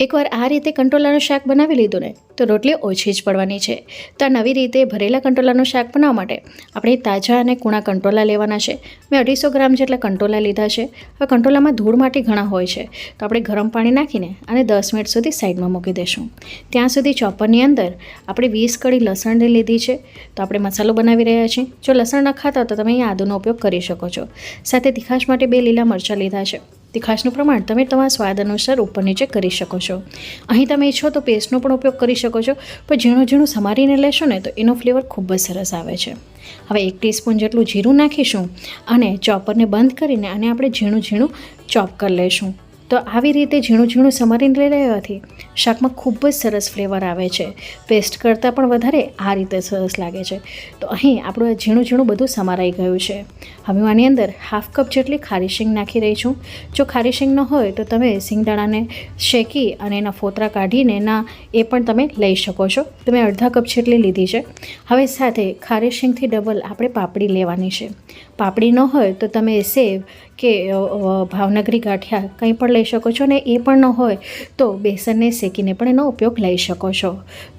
એકવાર આ રીતે કંટોલાનું શાક બનાવી લીધું ને, તો રોટલી ઓછી જ પડવાની છે. તો આ નવી રીતે ભરેલા કંટોલાનું શાક બનાવવા માટે આપણે તાજા અને કૂણા કંટોલા લેવાના છે. મેં અઢીસો ગ્રામ જેટલા કંટોલા લીધા છે. હવે કંટોલામાં ધૂળ માટી ઘણા હોય છે. તો આપણે ગરમ પાણી નાખીને અને દસ મિનિટ સુધી સાઈડમાં મૂકી દઈશું ત્યાં સુધી ચોપરની અંદર આપણે વીસ કળી લસણની લીધી છે. તો આપણે મસાલો બનાવી રહ્યા છીએ. જો લસણ ન ખાતા તો તમે અહીંયા આદુનો ઉપયોગ કરી શકો છો. સાથે તીખાશ માટે બે લીલા મરચાં લીધા છે. તીખાશનું પ્રમાણ તમે તમારા સ્વાદ અનુસાર ઉપર નીચે કરી શકો છો. અહીં તમે ઈચ્છો તો પેસ્ટનો પણ ઉપયોગ કરી શકો છો, પણ ઝીણું ઝીણું સમારીને લેશો ને તો એનો ફ્લેવર ખૂબ જ સરસ આવે છે. હવે એક ટીસ્પૂન જેટલું જીરું નાખીશું અને ચોપરને બંધ કરીને અને આપણે ઝીણું ઝીણું ચોપ કરી લઈશું. તો આવી રીતે ઝીણું ઝીણું સમારીને લેવાથી શાકમાં ખૂબ જ સરસ ફ્લેવર આવે છે. પેસ્ટ કરતાં પણ વધારે આ રીતે સરસ લાગે છે. તો અહીં આપણું ઝીણું ઝીણું બધું સમારાઈ ગયું છે. હવે હું આની અંદર હાફ કપ જેટલી ખારી શીંગ નાખી રહી છું. જો ખારી શીંગ ન હોય તો તમે શિંગદાણાને શેકી અને એના ફોતરા કાઢીને એના એ પણ તમે લઈ શકો છો. તો મેં અડધા કપ જેટલી લીધી છે. હવે સાથે ખારી શીંગથી ડબલ આપણે પાપડી લેવાની છે. પાપડી ન હોય તો તમે સેવ કે ભાવનગરી ગાંઠિયા કંઈ પણ લઈ શકો છો ને એ પણ ન હોય, તો બેસનને શેકીને પણ એનો ઉપયોગ લઈ શકો છો.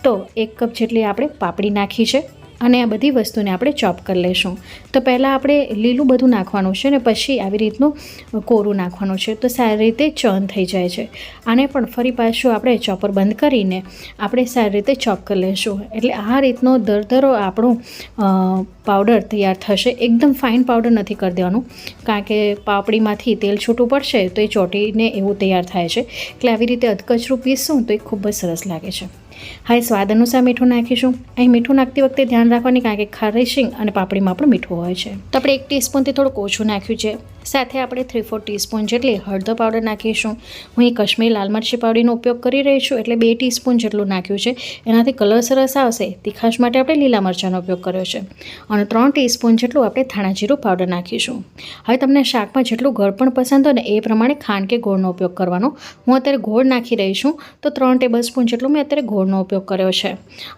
તો એક કપ જેટલી આપણે પાપડી નાખી છે. અને આ બધી વસ્તુને આપણે ચોપ કરી લઈશું તો પહેલાં આપણે લીલું બધું નાખવાનું છે ને પછી આવી રીતનું કોરું નાખવાનું છે. તો સારી રીતે ચર્ન થઈ જાય છે. આને પણ ફરી પાછું આપણે ચોપર બંધ કરીને આપણે સારી રીતે ચોપ કરી લઈશું એટલે આ રીતનો દરદરો આપણું પાવડર તૈયાર થશે. એકદમ ફાઇન પાવડર નથી કરી દેવાનું. કારણ કે પાપડીમાંથી તેલ છૂટું પડશે તો એ ચોટીને એવું તૈયાર થાય છે. એટલે આવી રીતે અધકચરું પીસશું તો એ ખૂબ જ સરસ લાગે છે. હવે સ્વાદ અનુસાર મીઠું નાખીશું. અહીં મીઠું નાખતી વખતે ધ્યાન રાખવાની કારણ કે ખારી શીંગ અને પાપડીમાં પણ મીઠું હોય છે. તો આપણે એક ટીસ્પૂનથી થોડુંક ઓછું નાખ્યું છે. સાથે આપણે થ્રી ફોર ટીસ્પૂન જેટલી હળદર પાવડર નાખીશું. હું અહીં કાશ્મીરી લાલ મરચી પાવડીનો ઉપયોગ કરી રહી છું, એટલે બે ટીસ્પૂન જેટલું નાખ્યું છે. એનાથી કલર સરસ આવશે. તીખાશ માટે આપણે લીલા મરચાંનો ઉપયોગ કર્યો છે. અને ત્રણ ટીસ્પૂન જેટલું આપણે ધાણા જીરું પાવડર નાખીશું. હવે તમને શાકમાં જેટલું ગળ પણ પસંદ હોય ને એ પ્રમાણે ખાંડ કે ગોળનો ઉપયોગ કરવાનો. હું અત્યારે ગોળ નાખી રહી છું. તો ત્રણ ટેબલ સ્પૂન જેટલું મેં અત્યારે ગોળનો ઉપયોગ કર્યો છે.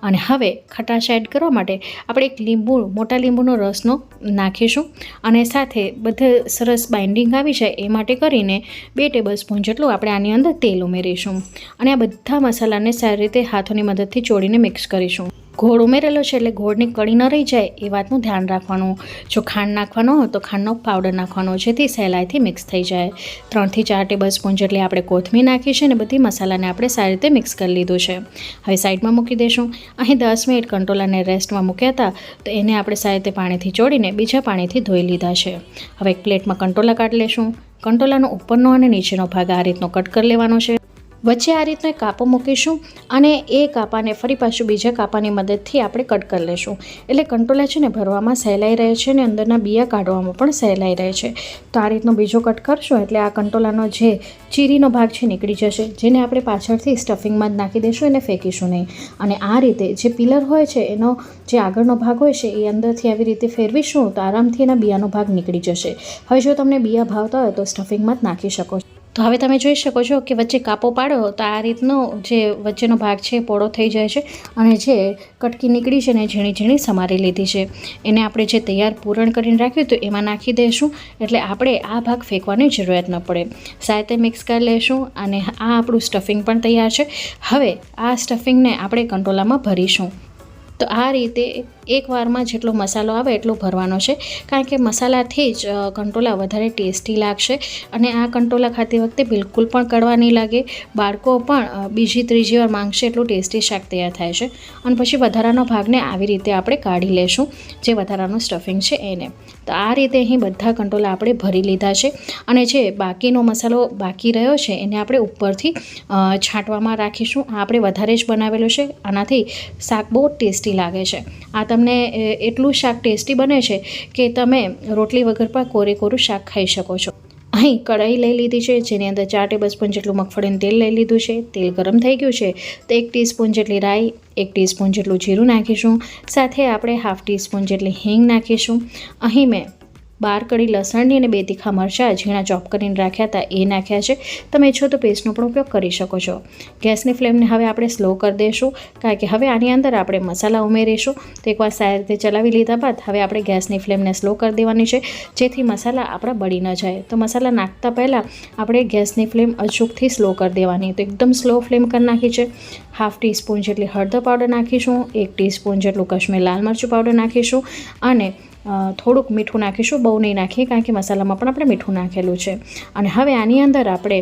અને હવે ખટાશ એડ કરવા માટે આપણે એક લીંબુ, મોટા લીંબુનો રસનો નાખીશું અને સાથે બધે સરસ બાઇન્ડિંગ આવી જાય એ માટે કરીને બે ટેબલ સ્પૂન જેટલું આપણે આની અંદર તેલ ઉમેરીશું. અને આ બધા મસાલાને સારી રીતે હાથોની મદદથી ચોળીને મિક્સ કરીશું. ગોળ ઉમેરેલો છે એટલે ગોળની કળી ન રહી જાય એ વાતનું ધ્યાન રાખવાનું. જો ખાંડ નાખવાનો હોય તો ખાંડનો પાવડર નાખવાનો, જેથી સહેલાઈથી મિક્સ થઈ જાય. ત્રણથી ચાર ટેબલ સ્પૂન જેટલી આપણે કોથમીર નાખી છે ને બધી મસાલાને આપણે સારી રીતે મિક્સ કરી લીધું છે. હવે સાઈડમાં મૂકી દઈશું અહીં દસ મિનિટ કંટોલાને રેસ્ટમાં મૂક્યા હતા, તો એને આપણે સારી રીતે પાણીથી ચોડીને બીજા પાણીથી ધોઈ લીધા છે. હવે એક પ્લેટમાં કંટોલા કાઢી લેશું. કંટોલાનો ઉપરનો અને નીચેનો ભાગ આ રીતનો કટ કરી લેવાનો છે. વચ્ચે આ રીતનો કાપો મૂકીશું અને એ કાપાને ફરી પાછું બીજા કાપાની મદદથી આપણે કટ કરી લેશું. એટલે કંટોલા છે ને ભરવામાં સહેલાઈ રહે છે ને અંદરના બિયા કાઢવામાં પણ સહેલાઈ રહે છે. તો આ રીતનો બીજો કટ કરશું એટલે આ કંટોલાનો જે ચીરીનો ભાગ છે નીકળી જશે, જેને આપણે પાછળથી સ્ટફિંગમાં જ નાખી દઈશું એને ફેંકીશું નહીં. અને આ રીતે જે પિલર હોય છે એનો જે આગળનો ભાગ હોય છે એ અંદરથી આવી રીતે ફેરવીશું તો આરામથી એના બિયાનો ભાગ નીકળી જશે. હવે જો તમને બિયા ભાવતા હોય તો સ્ટફિંગમાં જ નાખી શકો છો. તો હવે તમે જોઈ શકો છો કે વચ્ચે કાપો પાડો તો આ રીતનો જે વચ્ચેનો ભાગ છે પોળો થઈ જાય છે અને જે કટકી નીકળી છે ને ઝીણી ઝીણી સમારી લીધી છે. એને આપણે જે તૈયાર પૂરણ કરીને રાખ્યું હતું એમાં નાખી દઈશું એટલે આપણે આ ભાગ ફેંકવાની જરૂરિયાત ન પડે. સાથે મિક્સ કરી લઈશું અને આ આપણું સ્ટફિંગ પણ તૈયાર છે. હવે આ સ્ટફિંગને આપણે કંટોલામાં ભરીશું. તો આ રીતે એક વારમાં જેટલો મસાલો આવે એટલો ભરવાનો છે. કારણ કે મસાલાથી જ કંટોલા વધારે ટેસ્ટી લાગશે અને આ કંટોલા ખાતી વખતે બિલકુલ પણ કડવા નહીં લાગે. બાળકો પણ બીજી ત્રીજી વાર માંગશે એટલું ટેસ્ટી શાક તૈયાર થાય છે. અને પછી વધારાનો ભાગને આવી રીતે આપણે કાઢી લેશું, જે વધારાનું સ્ટફિંગ છે એને. તો આ રીતે અહીં બધા કંટોલા આપણે ભરી લીધા છે. અને જે બાકીનો મસાલો બાકી રહ્યો છે, એને આપણે ઉપરથી છાંટવામાં રાખીશું. આપણે વધારે જ બનાવેલું છે. આનાથી શાક બહુ ટેસ્ટી લાગે છે. આ તમને એટલું શાક ટેસ્ટી બને છે કે તમે રોટલી વગર પણ કોરે કોરું શાક ખાઈ શકો છો. અહીં કઢાઈ લઈ લીધી છે, જેની અંદર ચાર ટેબલ સ્પૂન જેટલું મગફળીનું તેલ લઈ લીધું છે. તેલ ગરમ થઈ ગયું છે, તો એક ટીસ્પૂન જેટલી રાઈ, એક ટીસ્પૂન જેટલું જીરું નાખીશું. સાથે આપણે હાફ ટીસ્પૂન જેટલી હિંગ નાખીશું. અહીં મેં બાર કડી લસણની અને બે તીખા મરચાં ઝીણા ચોપ કરીને રાખ્યા હતા. એ નાખ્યા છે. તમે ઈચ્છો તો પેસ્ટનો પણ ઉપયોગ કરી શકો છો. ગેસની ફ્લેમને હવે આપણે સ્લો કરી દઈશું કારણ કે હવે આની અંદર આપણે મસાલા ઉમેરીશું. તો એકવાર સારી રીતે ચલાવી લીધા બાદ હવે આપણે ગેસની ફ્લેમને સ્લો કરી દેવાની છે. જેથી મસાલા આપણા બળી ન જાય. તો મસાલા નાખતા પહેલાં આપણે ગેસની ફ્લેમ અચૂકથી સ્લો કરી દેવાની. તો એકદમ સ્લો ફ્લેમ કરી નાખી છે. હાફ ટીસ્પૂન જેટલી હળદર પાવડર નાખીશું. એક ટીસ્પૂન જેટલું કશ્મીર લાલ મરચું પાવડર નાખીશું. અને થોડુંક મીઠું નાખીશું, બહુ નહીં નાખીએ, કારણ કે મસાલામાં પણ આપણે મીઠું નાખેલું છે. અને હવે આની અંદર આપણે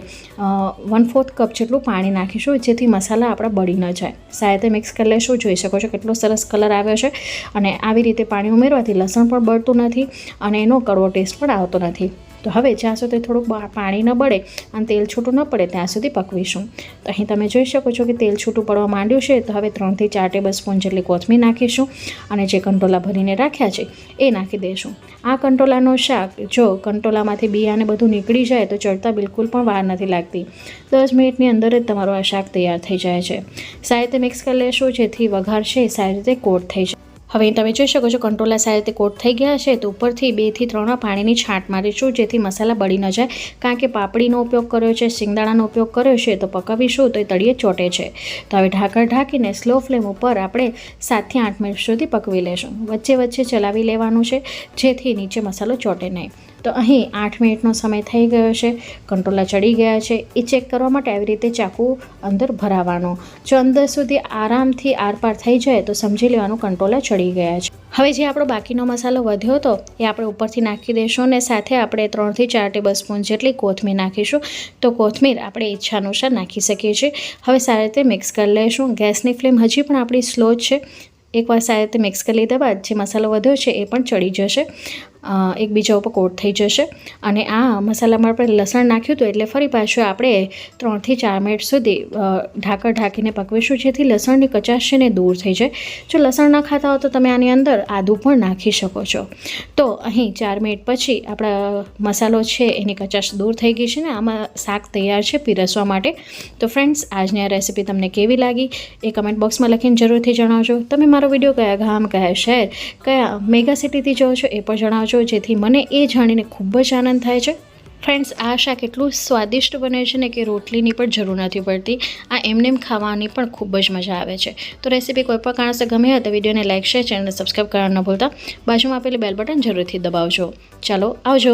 વન ફોર્થ કપ જેટલું પાણી નાખીશું, જેથી મસાલા આપણા બળી ન જાય. સાથે મિક્સ કરી લેશું, જોઈ શકો છો કેટલો સરસ કલર આવ્યો છે. અને આવી રીતે પાણી ઉમેરવાથી લસણ પણ બળતું નથી અને એનો કડવો ટેસ્ટ પણ આવતો નથી. તો હવે જ્યાં સુધી થોડુંક પાણી ન બળે અને તેલ છૂટું ન પડે, ત્યાં સુધી પકવીશું. તો અહીં તમે જોઈ શકો છો કે તેલ છૂટું પડવા માંડ્યું છે, તો હવે ત્રણથી ચાર ટેબલ સ્પૂન જેટલી કોથમીર નાખીશું અને જે કંટોલા ભરીને રાખ્યા છે, એ નાખી દઈશું. આ કંટોલાનું શાક, જો કંટોલામાંથી બિયાને બધું નીકળી જાય, તો ચડતા બિલકુલ પણ વાર નથી લાગતી. દસ મિનિટની અંદર જ તમારું આ શાક તૈયાર થઈ જાય છે. સારી રીતે મિક્સ કરી લેશું, જેથી વઘાર છે, સારી રીતે કોટ થઈ જાય. હવે તમે જોઈ શકો છો કંટ્રોલા સારી રીતે કોટ થઈ ગયા છે, તો ઉપરથી બેથી ત્રણ પાણીની છાંટ મારીશું, જેથી મસાલા બળી ન જાય. કારણ કે પાપડીનો ઉપયોગ કર્યો છે, શિંગદાણાનો ઉપયોગ કર્યો છે, તો પકાવીશું, તો એ તળિયે ચોટે છે. તો હવે ઢાંકણ ઢાંકીને સ્લો ફ્લેમ ઉપર આપણે સાતથી આઠ મિનિટ સુધી પકવી લેશું. વચ્ચે વચ્ચે ચલાવી લેવાનું છે, જેથી નીચે મસાલો ચોટે નહીં. તો અહીં આઠ મિનિટનો સમય થઈ ગયો છે. કંટ્રોલા ચડી ગયા છે. એ ચેક કરવા માટે આવી રીતે ચાકુ અંદર ભરાવાનો. જો અંદર સુધી આરામથી આરપાર થઈ જાય તો સમજી લેવાનું કંટ્રોલા ચડી ગયા છે. હવે જે આપણો બાકીનો મસાલો વધ્યો હતો, એ આપણે ઉપરથી નાખી દઈશું અને સાથે આપણે ત્રણથી ચાર ટેબલ સ્પૂન જેટલી કોથમીર નાખીશું. તો કોથમીર આપણે ઈચ્છા અનુસાર નાખી શકીએ છીએ. હવે સારી રીતે મિક્સ કરી લઈશું ગેસની ફ્લેમ હજી પણ આપણી સ્લો છે. એકવાર સારી રીતે મિક્સ કરી લીધા બાદ જે મસાલો વધ્યો છે એ પણ ચડી જશે. એકબીજા ઉપર કોટ થઈ જશે. અને આ મસાલામાં આપણે લસણ નાખ્યું હતું એટલે ફરી પાછું આપણે ત્રણથી ચાર મિનિટ સુધી ઢાંકણ ઢાંકીને પકવીશું, જેથી લસણની કચાશ છે ને દૂર થઈ જાય. જો લસણ ન ખાતા હો તો તમે આની અંદર આદું પણ નાખી શકો છો. તો અહીં ચાર મિનિટ પછી આપણા મસાલો છે એની કચાશ દૂર થઈ ગઈ છે ને, આમાં શાક તૈયાર છે પીરસવા માટે. તો ફ્રેન્ડ્સ આજની આ રેસીપી તમને કેવી લાગી? એ કમેન્ટ બોક્સમાં લખીને જરૂરથી જણાવજો. તમે મારો વીડિયો કયા ગામ, કયા શહેર, કયા મેગા સિટીથી જોવો છો એ પણ જણાવજો. જેથી મને એ જાણીને ખૂબ જ આનંદ થાય છે. ફ્રેન્ડ્સ, આ શાક એટલું સ્વાદિષ્ટ બને છે ને કે રોટલીની પણ જરૂર નથી પડતી. આ એમને એમ ખાવાની પણ ખૂબ જ મજા આવે છે. તો રેસીપી કોઈ પણ કારણસર ગમે હોય તો વિડીયોને લાઇક શેર, ચેનલને સબસ્ક્રાઈબ કરવાનું ન ભૂલતા. બાજુમાં આપેલી બેલ બટન જરૂરથી દબાવજો. ચાલો, આવજો.